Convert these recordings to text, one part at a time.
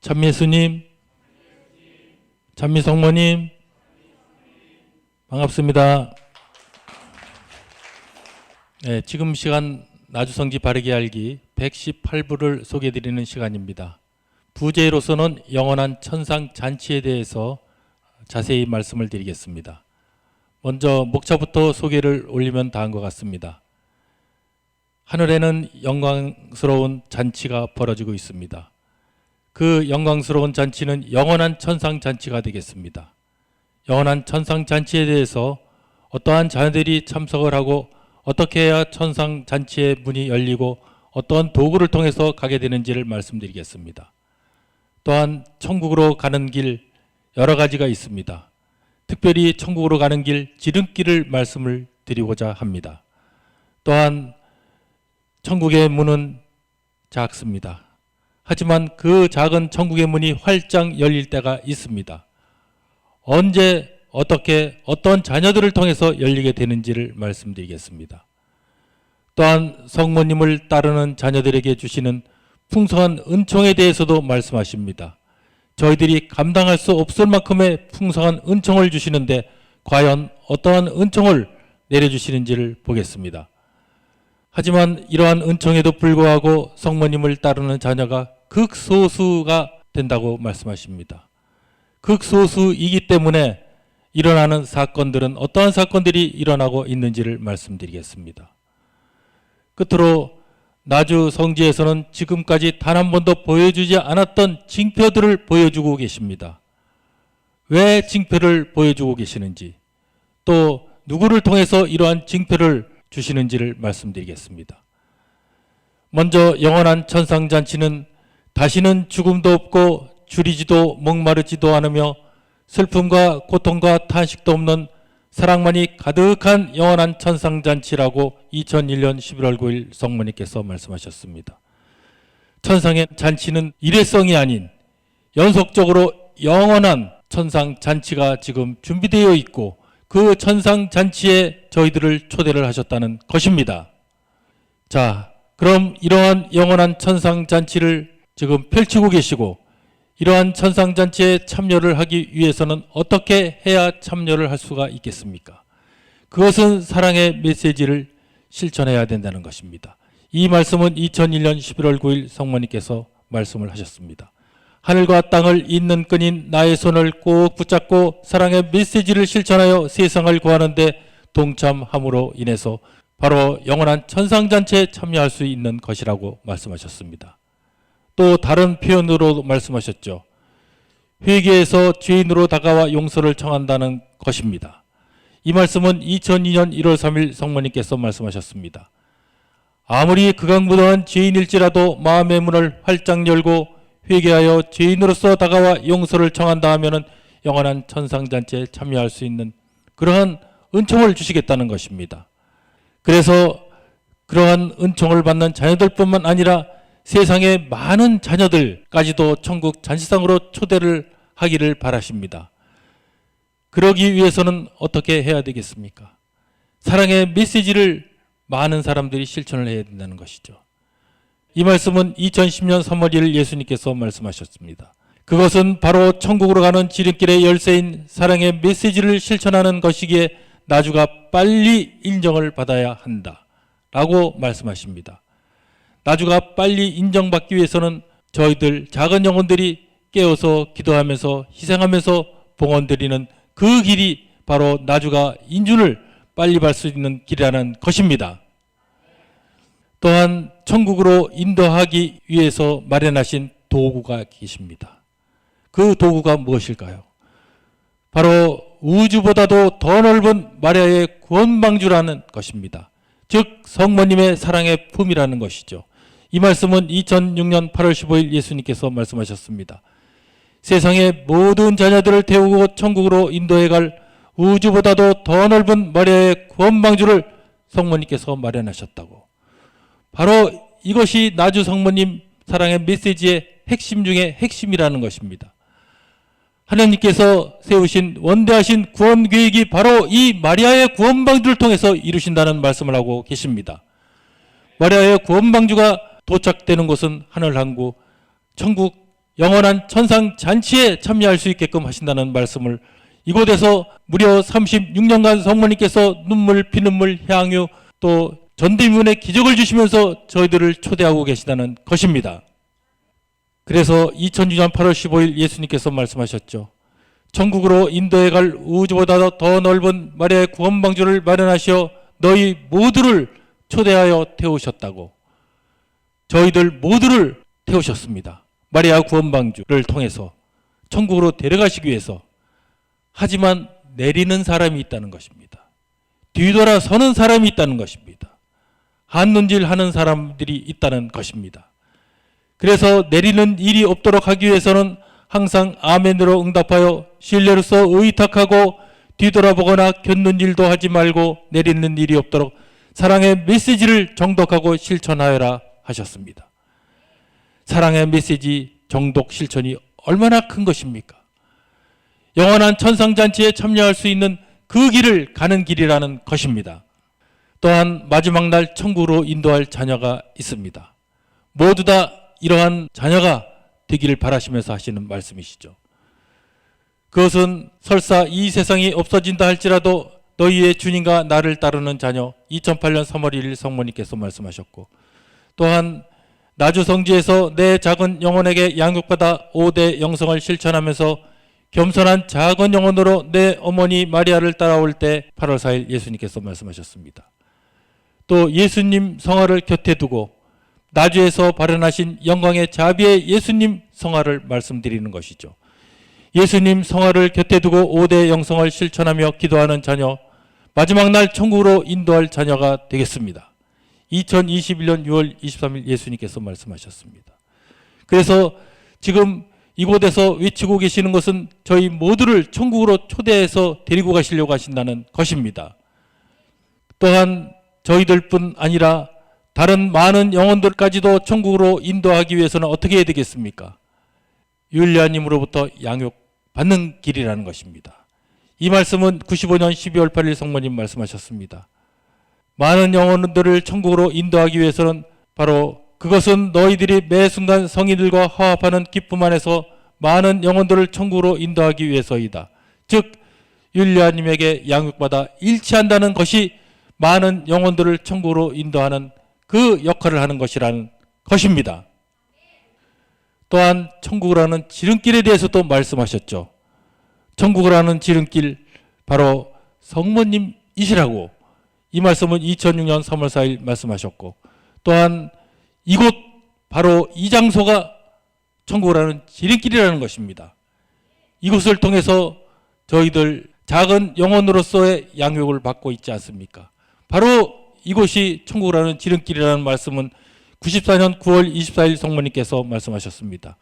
찬미수님, 찬미성모님, 반갑습니다. 네, 지금 시간 나주성지 바르게 알기 118부를 소개해드리는 시간입니다. 부제로서는 영원한 천상 잔치에 대해서 자세히 말씀을 드리겠습니다. 먼저 목차부터 소개를 올리면 다한 것 같습니다. 하늘에는 영광스러운 잔치가 벌어지고 있습니다. 그 영광스러운 잔치는 영원한 천상 잔치가 되겠습니다. 영원한 천상 잔치에 대해서 어떠한 자녀들이 참석을 하고 어떻게 해야 천상 잔치의 문이 열리고 어떠한 도구를 통해서 가게 되는지를 말씀드리겠습니다. 또한 천국으로 가는 길 여러 가지가 있습니다. 특별히 천국으로 가는 길 지름길을 말씀을 드리고자 합니다. 또한 천국의 문은 작습니다. 하지만 그 작은 천국의 문이 활짝 열릴 때가 있습니다. 언제 어떻게 어떤 자녀들을 통해서 열리게 되는지를 말씀드리겠습니다. 또한 성모님을 따르는 자녀들에게 주시는 풍성한 은총에 대해서도 말씀하십니다. 저희들이 감당할 수 없을 만큼의 풍성한 은총을 주시는데 과연 어떠한 은총을 내려주시는지를 보겠습니다. 하지만 이러한 은총에도 불구하고 성모님을 따르는 자녀가 극소수가 된다고 말씀하십니다. 극소수이기 때문에 일어나는 사건들은 어떠한 사건들이 일어나고 있는지를 말씀드리겠습니다. 끝으로 나주 성지에서는 지금까지 단 한 번도 보여주지 않았던 징표들을 보여주고 계십니다. 왜 징표를 보여주고 계시는지 또 누구를 통해서 이러한 징표를 주시는지를 말씀드리겠습니다. 먼저 영원한 천상잔치는 다시는 죽음도 없고 줄이지도 목마르지도 않으며 슬픔과 고통과 탄식도 없는 사랑만이 가득한 영원한 천상잔치라고 2001년 11월 9일 성모님께서 말씀하셨습니다. 천상의 잔치는 일회성이 아닌 연속적으로 영원한 천상 잔치가 지금 준비되어 있고 그 천상 잔치에 저희들을 초대를 하셨다는 것입니다. 자, 그럼 이러한 영원한 천상 잔치를 지금 펼치고 계시고 이러한 천상잔치에 참여를 하기 위해서는 어떻게 해야 참여를 할 수가 있겠습니까? 그것은 사랑의 메시지를 실천해야 된다는 것입니다. 이 말씀은 2001년 11월 9일 성모님께서 말씀을 하셨습니다. 하늘과 땅을 잇는 끈인 나의 손을 꼭 붙잡고 사랑의 메시지를 실천하여 세상을 구하는데 동참함으로 인해서 바로 영원한 천상잔치에 참여할 수 있는 것이라고 말씀하셨습니다. 또 다른 표현으로 말씀하셨죠. 회개에서 죄인으로 다가와 용서를 청한다는 것입니다. 이 말씀은 2002년 1월 3일 성모님께서 말씀하셨습니다. 아무리 극악무도한 죄인일지라도 마음의 문을 활짝 열고 회개하여 죄인으로서 다가와 용서를 청한다 하면은 영원한 천상잔치에 참여할 수 있는 그러한 은총을 주시겠다는 것입니다. 그래서 그러한 은총을 받는 자녀들뿐만 아니라 세상의 많은 자녀들까지도 천국 잔치상으로 초대를 하기를 바라십니다. 그러기 위해서는 어떻게 해야 되겠습니까? 사랑의 메시지를 많은 사람들이 실천을 해야 된다는 것이죠. 이 말씀은 2010년 3월 1일 예수님께서 말씀하셨습니다. 그것은 바로 천국으로 가는 지름길의 열쇠인 사랑의 메시지를 실천하는 것이기에 나주가 빨리 인정을 받아야 한다. 라고 말씀하십니다. 나주가 빨리 인정받기 위해서는 저희들 작은 영혼들이 깨어서 기도하면서 희생하면서 봉헌드리는 그 길이 바로 나주가 인준을 빨리 받을 수 있는 길이라는 것입니다. 또한 천국으로 인도하기 위해서 마련하신 도구가 계십니다. 그 도구가 무엇일까요? 바로 우주보다도 더 넓은 마리아의 구원방주라는 것입니다. 즉 성모님의 사랑의 품이라는 것이죠. 이 말씀은 2006년 8월 15일 예수님께서 말씀하셨습니다. 세상의 모든 자녀들을 태우고 천국으로 인도해 갈 우주보다도 더 넓은 마리아의 구원방주를 성모님께서 마련하셨다고. 바로 이것이 나주 성모님 사랑의 메시지의 핵심 중에 핵심이라는 것입니다. 하나님께서 세우신 원대하신 구원 계획이 바로 이 마리아의 구원 방주를 통해서 이루신다는 말씀을 하고 계십니다. 마리아의 구원 방주가 도착되는 곳은 하늘 항구 천국 영원한 천상 잔치에 참여할 수 있게끔 하신다는 말씀을 이곳에서 무려 36년간 성모님께서 눈물 피눈물 향유 또 전대문의 기적을 주시면서 저희들을 초대하고 계시다는 것입니다. 그래서 2006년 8월 15일 예수님께서 말씀하셨죠. 천국으로 인도해 갈 우주보다 더 넓은 마리아의 구원 방주를 마련하시어 너희 모두를 초대하여 태우셨다고. 저희들 모두를 태우셨습니다. 마리아 구원 방주를 통해서 천국으로 데려가시기 위해서. 하지만 내리는 사람이 있다는 것입니다. 뒤돌아 서는 사람이 있다는 것입니다. 한눈질 하는 사람들이 있다는 것입니다. 그래서 내리는 일이 없도록 하기 위해서는 항상 아멘으로 응답하여 신뢰로서 의탁하고 뒤돌아보거나 겪는 일도 하지 말고 내리는 일이 없도록 사랑의 메시지를 정독하고 실천하여라 하셨습니다. 사랑의 메시지 정독 실천이 얼마나 큰 것입니까? 영원한 천상잔치에 참여할 수 있는 그 길을 가는 길이라는 것입니다. 또한 마지막 날 천국으로 인도할 자녀가 있습니다. 모두 다 이러한 자녀가 되기를 바라시면서 하시는 말씀이시죠. 그것은 설사 이 세상이 없어진다 할지라도 너희의 주님과 나를 따르는 자녀 2008년 3월 1일 성모님께서 말씀하셨고 또한 나주 성지에서 내 작은 영혼에게 양육받아 5대 영성을 실천하면서 겸손한 작은 영혼으로 내 어머니 마리아를 따라올 때 8월 4일 예수님께서 말씀하셨습니다. 또 예수님 성화를 곁에 두고 나주에서 발현하신 영광의 자비의 예수님 성화를 말씀드리는 것이죠. 예수님 성화를 곁에 두고 5대 영성을 실천하며 기도하는 자녀, 마지막 날 천국으로 인도할 자녀가 되겠습니다. 2021년 6월 23일 예수님께서 말씀하셨습니다. 그래서 지금 이곳에서 외치고 계시는 것은 저희 모두를 천국으로 초대해서 데리고 가시려고 하신다는 것입니다. 또한 저희들뿐 아니라 다른 많은 영혼들까지도 천국으로 인도하기 위해서는 어떻게 해야 되겠습니까? 율리아님으로부터 양육받는 길이라는 것입니다. 이 말씀은 95년 12월 8일 성모님 말씀하셨습니다. 많은 영혼들을 천국으로 인도하기 위해서는 바로 그것은 너희들이 매 순간 성인들과 화합하는 기쁨 안에서 많은 영혼들을 천국으로 인도하기 위해서이다. 즉 율리아님에게 양육받아 일치한다는 것이 많은 영혼들을 천국으로 인도하는 그 역할을 하는 것이라는 것입니다. 또한 천국을 하는 지름길에 대해서도 말씀하셨죠. 천국을 하는 지름길 바로 성모님이시라고 이 말씀은 2006년 3월 4일 말씀하셨고 또한 이곳 바로 이 장소가 천국을 하는 지름길이라는 것입니다. 이곳을 통해서 저희들 작은 영혼으로서의 양육을 받고 있지 않습니까? 바로 이곳이 천국을 하는 지름길이라는 말씀은 94년 9월 24일 성모님께서 말씀하셨습니다.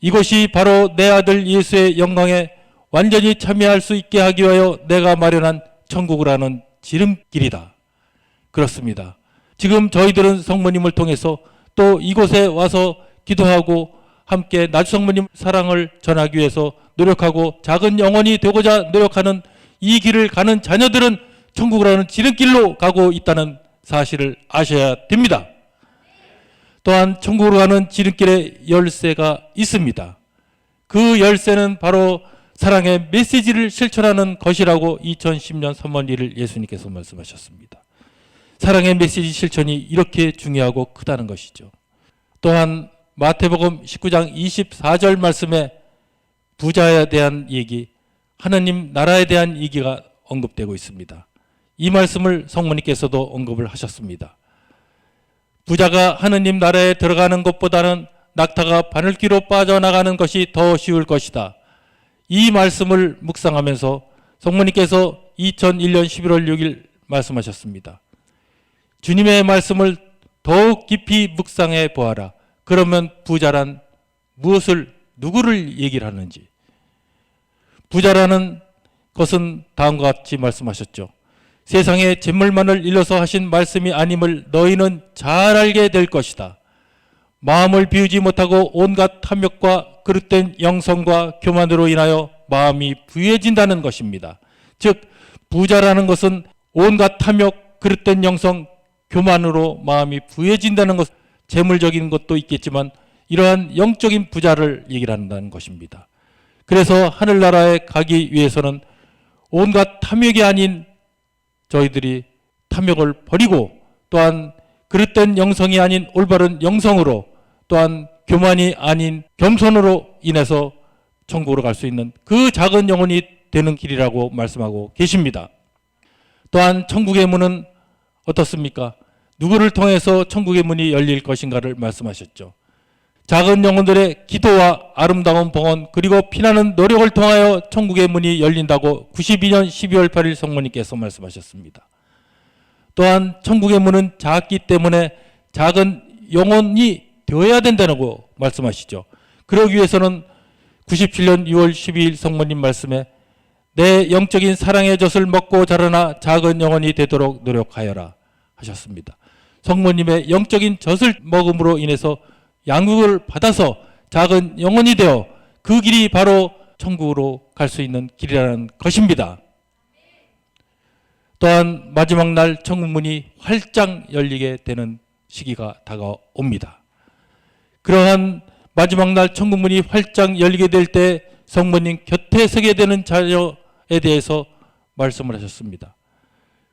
이것이 바로 내 아들 예수의 영광에 완전히 참여할 수 있게 하기 위하여 내가 마련한 천국을 하는 지름길이다. 그렇습니다. 지금 저희들은 성모님을 통해서 또 이곳에 와서 기도하고 함께 나주 성모님 사랑을 전하기 위해서 노력하고 작은 영혼이 되고자 노력하는 이 길을 가는 자녀들은 천국을 하는 지름길로 가고 있다는 사실을 아셔야 됩니다. 또한 천국으로 가는 지름길에 열쇠가 있습니다. 그 열쇠는 바로 사랑의 메시지를 실천하는 것이라고 2010년 3월 1일 예수님께서 말씀하셨습니다. 사랑의 메시지 실천이 이렇게 중요하고 크다는 것이죠. 또한 마태복음 19장 24절 말씀에 부자에 대한 얘기, 하나님 나라에 대한 얘기가 언급되고 있습니다. 이 말씀을 성모님께서도 언급을 하셨습니다. 부자가 하느님 나라에 들어가는 것보다는 낙타가 바늘귀로 빠져나가는 것이 더 쉬울 것이다. 이 말씀을 묵상하면서 성모님께서 2001년 11월 6일 말씀하셨습니다. 주님의 말씀을 더욱 깊이 묵상해 보아라. 그러면 부자란 무엇을 누구를 얘기를 하는지 부자라는 것은 다음과 같이 말씀하셨죠. 세상에 재물만을 일러서 하신 말씀이 아님을 너희는 잘 알게 될 것이다. 마음을 비우지 못하고 온갖 탐욕과 그릇된 영성과 교만으로 인하여 마음이 부해진다는 것입니다. 즉 부자라는 것은 온갖 탐욕, 그릇된 영성, 교만으로 마음이 부해진다는 것, 재물적인 것도 있겠지만 이러한 영적인 부자를 얘기를 한다는 것입니다. 그래서 하늘나라에 가기 위해서는 온갖 탐욕이 아닌 저희들이 탐욕을 버리고 또한 그릇된 영성이 아닌 올바른 영성으로 또한 교만이 아닌 겸손으로 인해서 천국으로 갈 수 있는 그 작은 영혼이 되는 길이라고 말씀하고 계십니다. 또한 천국의 문은 어떻습니까? 누구를 통해서 천국의 문이 열릴 것인가를 말씀하셨죠. 작은 영혼들의 기도와 아름다운 봉헌 그리고 피나는 노력을 통하여 천국의 문이 열린다고 92년 12월 8일 성모님께서 말씀하셨습니다. 또한 천국의 문은 작기 때문에 작은 영혼이 되어야 된다고 말씀하시죠. 그러기 위해서는 97년 6월 12일 성모님 말씀에 내 영적인 사랑의 젖을 먹고 자라나 작은 영혼이 되도록 노력하여라 하셨습니다. 성모님의 영적인 젖을 먹음으로 인해서 양육을 받아서 작은 영혼이 되어 그 길이 바로 천국으로 갈 수 있는 길이라는 것입니다. 또한 마지막 날 천국문이 활짝 열리게 되는 시기가 다가옵니다. 그러한 마지막 날 천국문이 활짝 열리게 될 때 성모님 곁에 서게 되는 자녀에 대해서 말씀을 하셨습니다.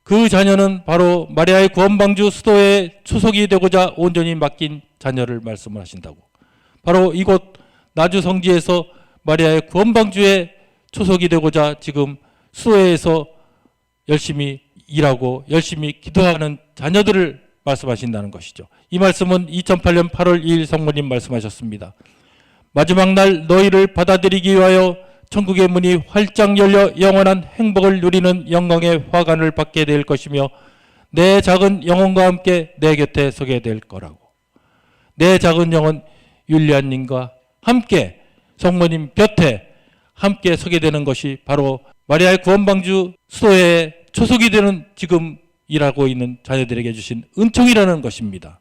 그 자녀는 바로 마리아의 구원방주 수도에 추석이 되고자 온전히 맡긴 자녀를 말씀을 하신다고. 바로 이곳 나주 성지에서 마리아의 구원방주에 초석이 되고자 지금 수도에서 열심히 일하고 열심히 기도하는 자녀들을 말씀하신다는 것이죠. 이 말씀은 2008년 8월 2일 성모님 말씀하셨습니다. 마지막 날 너희를 받아들이기 위하여 천국의 문이 활짝 열려 영원한 행복을 누리는 영광의 화관을 받게 될 것이며 내 작은 영혼과 함께 내 곁에 서게 될 거라고. 내 작은 영혼 율리안님과 함께 성모님 곁에 함께 서게 되는 것이 바로 마리아의 구원방주 수도에 초속이 되는 지금 일하고 있는 자녀들에게 주신 은총이라는 것입니다.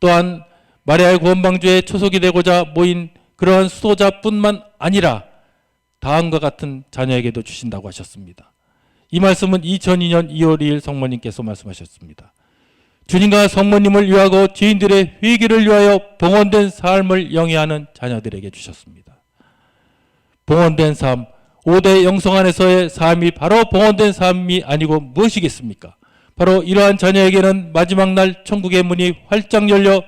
또한 마리아의 구원방주에 초속이 되고자 모인 그러한 수도자뿐만 아니라 다음과 같은 자녀에게도 주신다고 하셨습니다. 이 말씀은 2002년 2월 2일 성모님께서 말씀하셨습니다. 주님과 성모님을 위하고 죄인들의 회개를 위하여 봉헌된 삶을 영위하는 자녀들에게 주셨습니다. 봉헌된 삶, 5대 영성 안에서의 삶이 바로 봉헌된 삶이 아니고 무엇이겠습니까? 바로 이러한 자녀에게는 마지막 날 천국의 문이 활짝 열려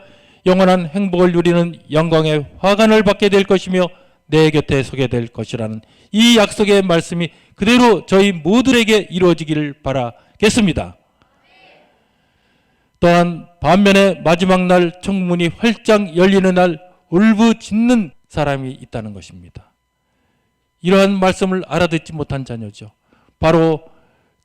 영원한 행복을 누리는 영광의 화관을 받게 될 것이며 내 곁에 서게 될 것이라는 이 약속의 말씀이 그대로 저희 모두에게 이루어지기를 바라겠습니다. 또한 반면에 마지막 날 천국문이 활짝 열리는 날 울부짖는 사람이 있다는 것입니다. 이러한 말씀을 알아듣지 못한 자녀죠. 바로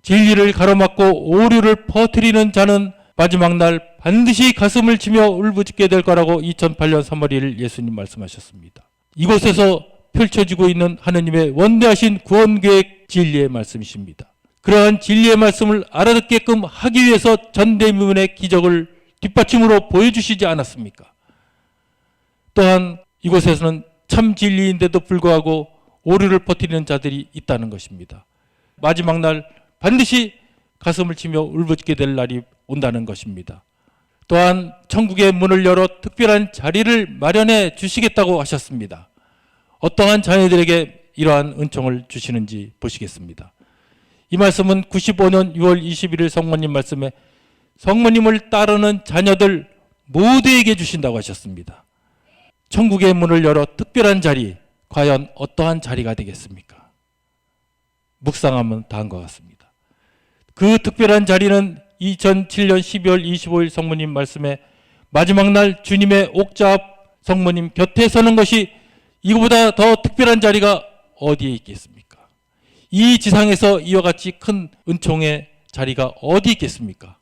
진리를 가로막고 오류를 퍼뜨리는 자는 마지막 날 반드시 가슴을 치며 울부짖게 될 거라고 2008년 3월 1일 예수님 말씀하셨습니다. 이곳에서 펼쳐지고 있는 하느님의 원대하신 구원 계획 진리의 말씀이십니다. 그러한 진리의 말씀을 알아듣게끔 하기 위해서 전대미문의 기적을 뒷받침으로 보여주시지 않았습니까? 또한 이곳에서는 참 진리인데도 불구하고 오류를 퍼뜨리는 자들이 있다는 것입니다. 마지막 날 반드시 가슴을 치며 울부짖게 될 날이 온다는 것입니다. 또한 천국의 문을 열어 특별한 자리를 마련해 주시겠다고 하셨습니다. 어떠한 자녀들에게 이러한 은총을 주시는지 보시겠습니다. 이 말씀은 95년 6월 21일 성모님 말씀에 성모님을 따르는 자녀들 모두에게 주신다고 하셨습니다. 천국의 문을 열어 특별한 자리, 과연 어떠한 자리가 되겠습니까? 묵상하면 다음과 같습니다. 그 특별한 자리는 2007년 12월 25일 성모님 말씀에 마지막 날 주님의 옥자 앞 성모님 곁에 서는 것이 이거보다 더 특별한 자리가 어디에 있겠습니까? 이 지상에서 이와 같이 큰 은총의 자리가 어디 있겠습니까?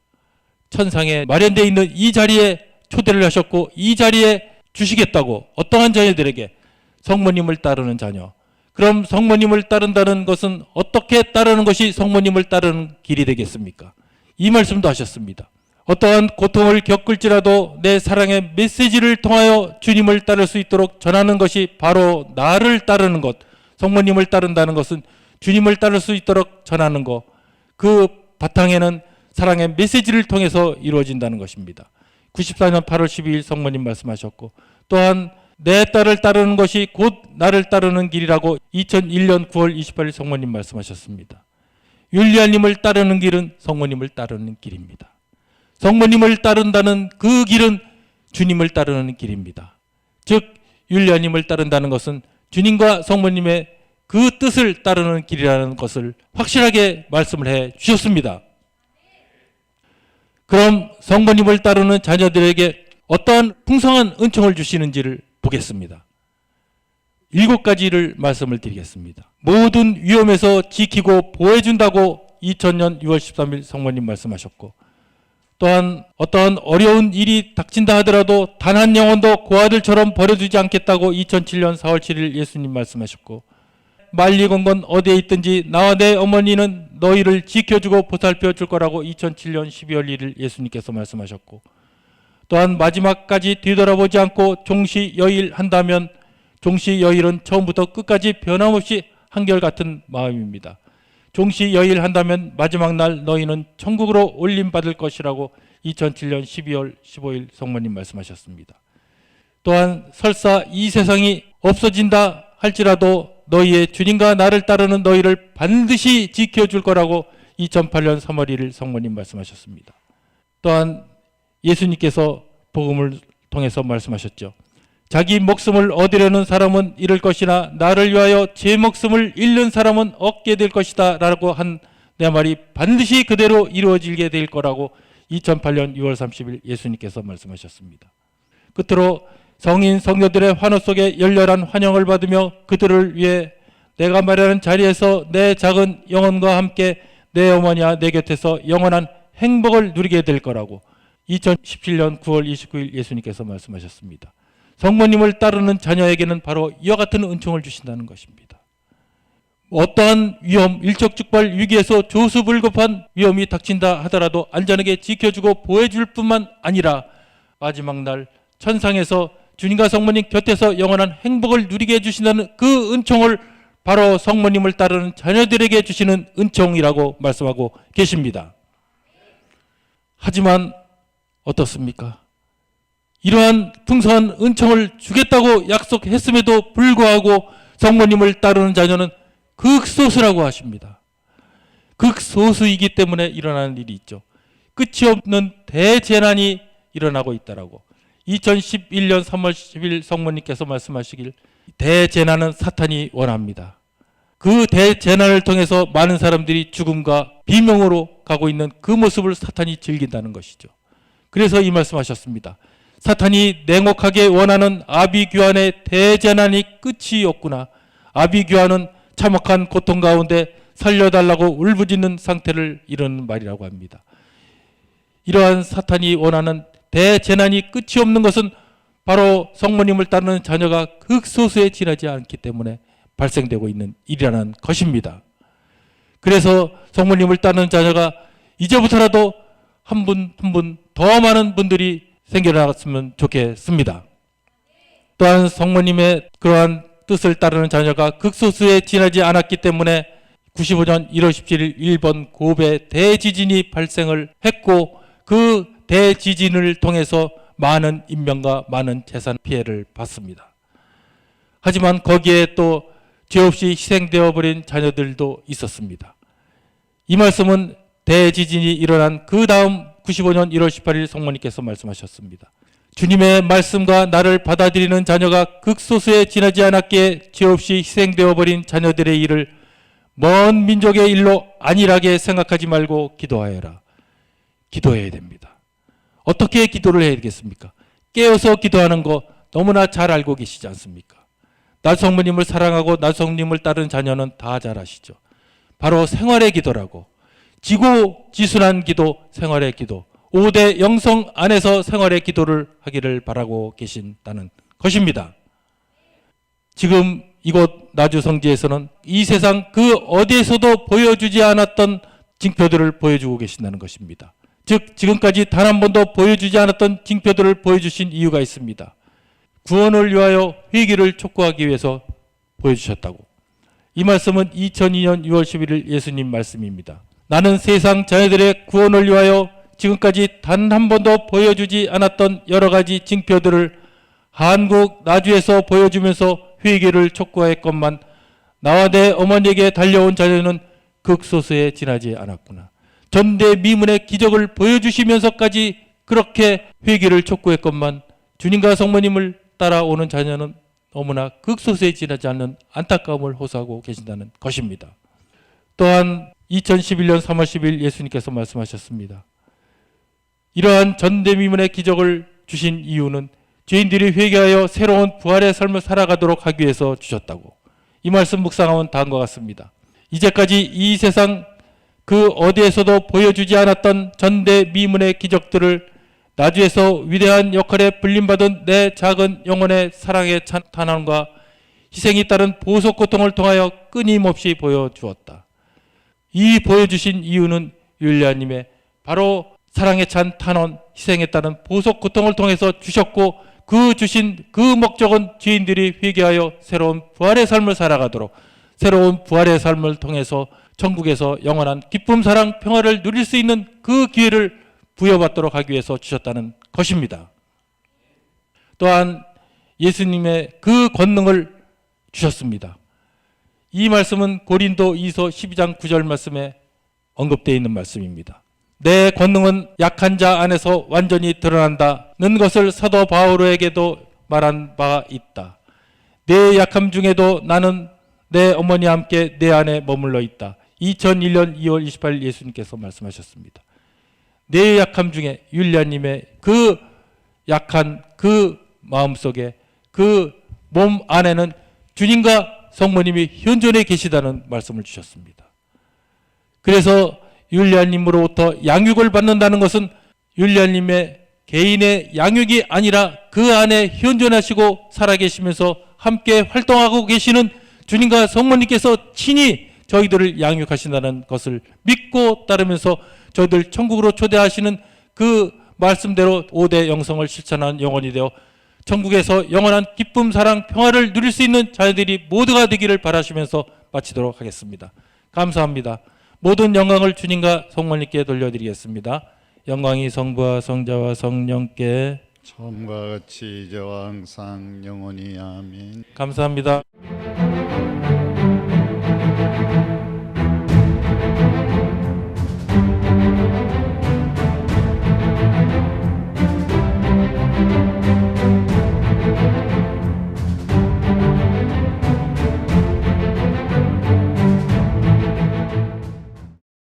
천상에 마련되어 있는 이 자리에 초대를 하셨고 이 자리에 주시겠다고 어떠한 자녀들에게 성모님을 따르는 자녀. 그럼 성모님을 따른다는 것은 어떻게 따르는 것이 성모님을 따르는 길이 되겠습니까? 이 말씀도 하셨습니다. 어떠한 고통을 겪을지라도 내 사랑의 메시지를 통하여 주님을 따를 수 있도록 전하는 것이 바로 나를 따르는 것. 성모님을 따른다는 것은 주님을 따를 수 있도록 전하는 것. 그 바탕에는 사랑의 메시지를 통해서 이루어진다는 것입니다. 94년 8월 12일 성모님 말씀하셨고 또한 내 딸을 따르는 것이 곧 나를 따르는 길이라고 2001년 9월 28일 성모님 말씀하셨습니다. 율리아님을 따르는 길은 성모님을 따르는 길입니다. 성모님을 따른다는 그 길은 주님을 따르는 길입니다. 즉 율리아님을 따른다는 것은 주님과 성모님의 그 뜻을 따르는 길이라는 것을 확실하게 말씀을 해 주셨습니다. 그럼 성모님을 따르는 자녀들에게 어떠한 풍성한 은총을 주시는지를 보겠습니다. 일곱 가지를 말씀을 드리겠습니다. 모든 위험에서 지키고 보호해준다고 2000년 6월 13일 성모님 말씀하셨고 또한 어떠한 어려운 일이 닥친다 하더라도 단 한 영혼도 고아들처럼 버려두지 않겠다고 2007년 4월 7일 예수님 말씀하셨고 말리건 건 어디에 있든지 나와 내 어머니는 너희를 지켜주고 보살펴 줄 거라고 2007년 12월 1일 예수님께서 말씀하셨고 또한 마지막까지 뒤돌아보지 않고 종시 여일한다면 종시 여일은 처음부터 끝까지 변함없이 한결같은 마음입니다. 종시 여일한다면 마지막 날 너희는 천국으로 올림 받을 것이라고 2007년 12월 15일 성모님 말씀하셨습니다. 또한 설사 이 세상이 없어진다 할지라도 너희의 주님과 나를 따르는 너희를 반드시 지켜줄 거라고 2008년 3월 1일 성모님 말씀하셨습니다. 또한 예수님께서 복음을 통해서 말씀하셨죠. 자기 목숨을 얻으려는 사람은 잃을 것이나 나를 위하여 제 목숨을 잃는 사람은 얻게 될 것이다 라고 한 내 말이 반드시 그대로 이루어지게 될 거라고 2008년 6월 30일 예수님께서 말씀하셨습니다. 끝으로 성인 성녀들의 환호 속에 열렬한 환영을 받으며 그들을 위해 내가 말하는 자리에서 내 작은 영혼과 함께 내 어머니와 내 곁에서 영원한 행복을 누리게 될 거라고 2017년 9월 29일 예수님께서 말씀하셨습니다. 성모님을 따르는 자녀에게는 바로 이와 같은 은총을 주신다는 것입니다. 어떠한 위험, 일촉즉발 위기에서 조수불급한 위험이 닥친다 하더라도 안전하게 지켜주고 보호해줄 뿐만 아니라 마지막 날 천상에서 주님과 성모님 곁에서 영원한 행복을 누리게 해주신다는 그 은총을 바로 성모님을 따르는 자녀들에게 주시는 은총이라고 말씀하고 계십니다. 하지만 어떻습니까? 이러한 풍성한 은총을 주겠다고 약속했음에도 불구하고 성모님을 따르는 자녀는 극소수라고 하십니다. 극소수이기 때문에 일어나는 일이 있죠. 끝이 없는 대재난이 일어나고 있다라고. 2011년 3월 10일 성모님께서 말씀하시길 대재난은 사탄이 원합니다. 그 대재난을 통해서 많은 사람들이 죽음과 비명으로 가고 있는 그 모습을 사탄이 즐긴다는 것이죠. 그래서 이 말씀하셨습니다. 사탄이 냉혹하게 원하는 아비규환의 대재난이 끝이 없구나. 아비규환은 참혹한 고통 가운데 살려달라고 울부짖는 상태를 이루는 말이라고 합니다. 이러한 사탄이 원하는 대재난이 끝이 없는 것은 바로 성모님을 따르는 자녀가 극소수에 지나지 않기 때문에 발생되고 있는 일이라는 것입니다. 그래서 성모님을 따르는 자녀가 이제부터라도 한 분 한분 더 많은 분들이 생겨나갔으면 좋겠습니다. 또한 성모님의 그러한 뜻을 따르는 자녀가 극소수에 지나지 않았기 때문에 95년 1월 17일 일본 고베 대지진이 발생을 했고 그 대지진을 통해서 많은 인명과 많은 재산 피해를 봤습니다. 하지만 거기에 또 죄 없이 희생되어 버린 자녀들도 있었습니다. 이 말씀은 대지진이 일어난 그 다음 95년 1월 18일 성모님께서 말씀하셨습니다. 주님의 말씀과 나를 받아들이는 자녀가 극소수에 지나지 않았기에 죄 없이 희생되어 버린 자녀들의 일을 먼 민족의 일로 안일하게 생각하지 말고 기도하여라. 기도해야 됩니다. 어떻게 기도를 해야 되겠습니까? 깨어서 기도하는 거 너무나 잘 알고 계시지 않습니까? 나 성모님을 사랑하고 나 성모님을 따르는 자녀는 다 잘 아시죠. 바로 생활의 기도라고. 지고 지순한 기도, 생활의 기도. 5대 영성 안에서 생활의 기도를 하기를 바라고 계신다는 것입니다. 지금 이곳 나주 성지에서는 이 세상 그 어디에서도 보여주지 않았던 징표들을 보여주고 계신다는 것입니다. 즉 지금까지 단 한 번도 보여주지 않았던 징표들을 보여주신 이유가 있습니다. 구원을 위하여 회개를 촉구하기 위해서 보여주셨다고. 이 말씀은 2002년 6월 11일 예수님 말씀입니다. 나는 세상 자녀들의 구원을 위하여 지금까지 단 한 번도 보여주지 않았던 여러 가지 징표들을 한국 나주에서 보여주면서 회개를 촉구했건만 나와 내 어머니에게 달려온 자녀는 극소수에 지나지 않았구나. 전대미문의 기적을 보여주시면서까지 그렇게 회개를 촉구했건만 주님과 성모님을 따라오는 자녀는 너무나 극소수에 지나지 않는 안타까움을 호소하고 계신다는 것입니다. 또한 2011년 3월 10일 예수님께서 말씀하셨습니다. 이러한 전대미문의 기적을 주신 이유는 죄인들이 회개하여 새로운 부활의 삶을 살아가도록 하기 위해서 주셨다고. 이 말씀 묵상하면 다음과 같습니다. 이제까지 이 세상 그 어디에서도 보여주지 않았던 전대미문의 기적들을 나주에서 위대한 역할에 불림받은 내 작은 영혼의 사랑의 찬- 탄원과 희생이 따른 보석 고통을 통하여 끊임없이 보여주었다. 이 보여주신 이유는 율리아님의 바로 사랑에 찬 탄원, 따른 보석 고통을 통해서 주셨고 그 주신 그 목적은 죄인들이 회개하여 새로운 부활의 삶을 살아가도록 새로운 부활의 삶을 통해서 천국에서 영원한 기쁨, 사랑, 평화를 누릴 수 있는 그 기회를 부여받도록 하기 위해서 주셨다는 것입니다. 또한 예수님의 그 권능을 주셨습니다. 이 말씀은 고린도 2서 12장 9절 말씀에 언급되어 있는 말씀입니다. 내 권능은 약한 자 안에서 완전히 드러난다는 것을 사도 바오로에게도 말한 바 있다. 내 약함 중에도 나는 내 어머니와 함께 내 안에 머물러 있다. 2001년 2월 28일 예수님께서 말씀하셨습니다. 내 약함 중에 율리아님의 그 약한 그 마음속에 그 몸 안에는 주님과 성모님이 현존해 계시다는 말씀을 주셨습니다. 그래서 율리아님으로부터 양육을 받는다는 것은 율리아님의 개인의 양육이 아니라 그 안에 현존하시고 살아계시면서 함께 활동하고 계시는 주님과 성모님께서 친히 저희들을 양육하신다는 것을 믿고 따르면서 저희들 천국으로 초대하시는 그 말씀대로 5대 영성을 실천한 영혼이 되어 천국에서 영원한 기쁨, 사랑, 평화를 누릴 수 있는 자녀들이 모두가 되기를 바라시면서 마치도록 하겠습니다. 감사합니다. 모든 영광을 주님과 성모님께 돌려드리겠습니다. 영광이 성부와 성자와 성령께 처음과 같이 이제와 항상 영원히 아멘. 감사합니다.